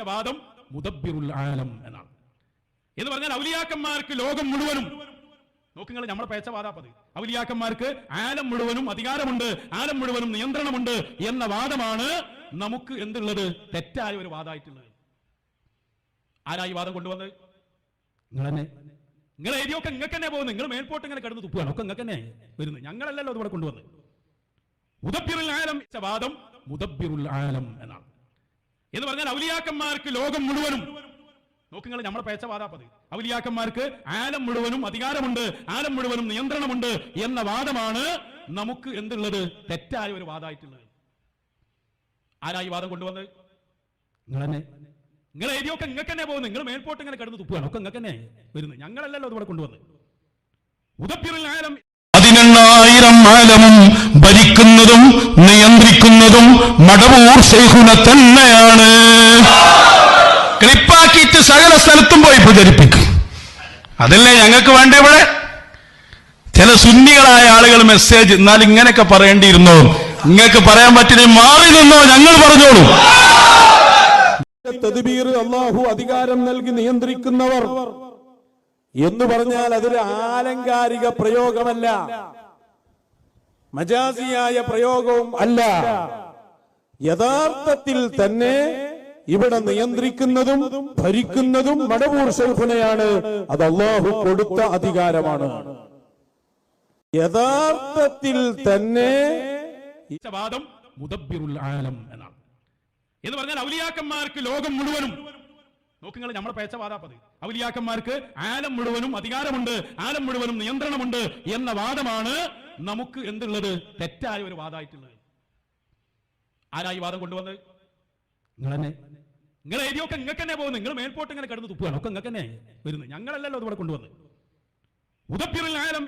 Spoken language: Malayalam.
വാദം മുദബ്ബിറുൽ ആലം എന്നാണ്. എന്ന് പറഞ്ഞാൽ ഔലിയാക്കന്മാർക്ക് ലോകം മുഴുവനും നോക്കുങ്ങൾ നമ്മളെ പേച്ചവാദാപ്പത് ഔലിയാക്കന്മാർക്ക് ആലം മുഴുവനും അധികാരമുണ്ട് ആലം മുഴുവനും നിയന്ത്രണമുണ്ട് എന്ന വാദമാണ് നമുക്ക് എന്തുള്ളത്? തെറ്റായ ഒരു വാദമായിട്ടുള്ളത് ആരായി വാദം കൊണ്ടുവന്നത്? നിങ്ങൾ തന്നെ നിങ്ങൾ എഴുതിയൊക്കെ നിങ്ങൾക്ക് തന്നെ പോകുന്നത്. നിങ്ങൾ മേൽപോട്ട് ഇങ്ങനെ കിടന്ന് തുപ്പുകയാണ്. ഒക്കെ നിങ്ങൾക്ക് തന്നെ വരുന്നത്. ഞങ്ങളല്ലല്ലോ ഇവിടെ കൊണ്ടുവന്നത്. മുദബ്ബിറുൽ ആലം വാദം മുദബ്ബിറുൽ ആലം എന്നാണ്. എന്ന് പറഞ്ഞാൽ ഔലിയാക്കന്മാർക്ക് ലോകം മുഴുവനും. നോക്കുങ്ങൾ നമ്മളെ പേച്ചവാദാപ്പത് ഔലിയാക്കന്മാർക്ക് ആലം മുഴുവനും അധികാരമുണ്ട് ആലം മുഴുവനും നിയന്ത്രണമുണ്ട് എന്ന വാദമാണ് നമുക്ക് എന്തുള്ളത്? തെറ്റായ ഒരു വാദമായിട്ടുള്ളത് ആരാ ഈ വാദം കൊണ്ടുവന്നത്? നിങ്ങൾ തന്നെ നിങ്ങൾ എഴുതിയൊക്കെ നിങ്ങൾക്ക് തന്നെ പോകുന്നത്. നിങ്ങൾ മേൽപോട്ട് ഇങ്ങനെ കിടന്ന് തുപ്പുകയാണ് ഒക്കെ നിങ്ങൾക്ക് തന്നെ വരുന്നത്. ഞങ്ങളല്ലല്ലോ ഇവിടെ കൊണ്ടുവന്നത്. ഉദപ്പിറിൽ ആലം പതിനെണ്ണായിരം ആലമും ഭരിക്കുന്നതും നിയന്ത്രിക്കുന്നതും മടവൂർ ശൈഖുന തന്നെയാണ്. ക്ലിപ്പാക്കിയിട്ട് സകല സ്ഥലത്തും പോയി പ്രചരിപ്പിക്കും. അതല്ലേ ഞങ്ങൾക്ക് വേണ്ട ഇവിടെ? ചില സുന്നികളായ ആളുകൾ മെസ്സേജ് എന്നാൽ ഇങ്ങനെയൊക്കെ പറയേണ്ടിയിരുന്നോ? നിങ്ങൾക്ക് പറയാൻ പറ്റില്ല മാറി നിന്നോ? ഞങ്ങൾ പറഞ്ഞോളൂ. അള്ളാഹു അധികാരം നൽകി നിയന്ത്രിക്കുന്നവർ. എന്ന് പറഞ്ഞാൽ അതൊരു ആലങ്കാരിക പ്രയോഗമല്ല. മജാസിയായ പ്രയോഗവും അല്ല. യഥാർത്ഥത്തിൽ തന്നെ ഇവിടെ നിയന്ത്രിക്കുന്നതും ഭരിക്കുന്നതും മടവൂർ ഷെയ്ഖുനെയാണ്. അത് അള്ളാഹു കൊടുത്ത അധികാരമാണ്. യഥാർത്ഥത്തിൽ തന്നെ ആലം എന്നാണ്. എന്ന് പറഞ്ഞാൽ ഔലിയാക്കന്മാർക്ക് ലോകം മുഴുവനും നോക്കുങ്ങൾ നമ്മളെ പേച്ചവാദാപ്പത് ഔലിയാക്കന്മാർക്ക് ആലം മുഴുവനും അധികാരമുണ്ട് ആലം മുഴുവനും നിയന്ത്രണമുണ്ട് എന്ന വാദമാണ് നമുക്ക് എന്തുള്ളത്? തെറ്റായ ഒരു വാദമായിട്ടുള്ളത് ആരായി വാദം കൊണ്ടുവന്നത്? നിങ്ങൾ തന്നെ നിങ്ങൾ എഴുതിയൊക്കെ നിങ്ങൾക്ക് തന്നെ പോകുന്നു നിങ്ങൾ മേൽപോട്ട് ഇങ്ങനെ കിടന്ന് തുപ്പുകയാണ് ഒക്കെ നിങ്ങൾക്ക് തന്നെ വരുന്നത്. ഞങ്ങളല്ലല്ലോ ഇവിടെ കൊണ്ടുവന്നത്. ഉദപ്പിറിൽ ആലം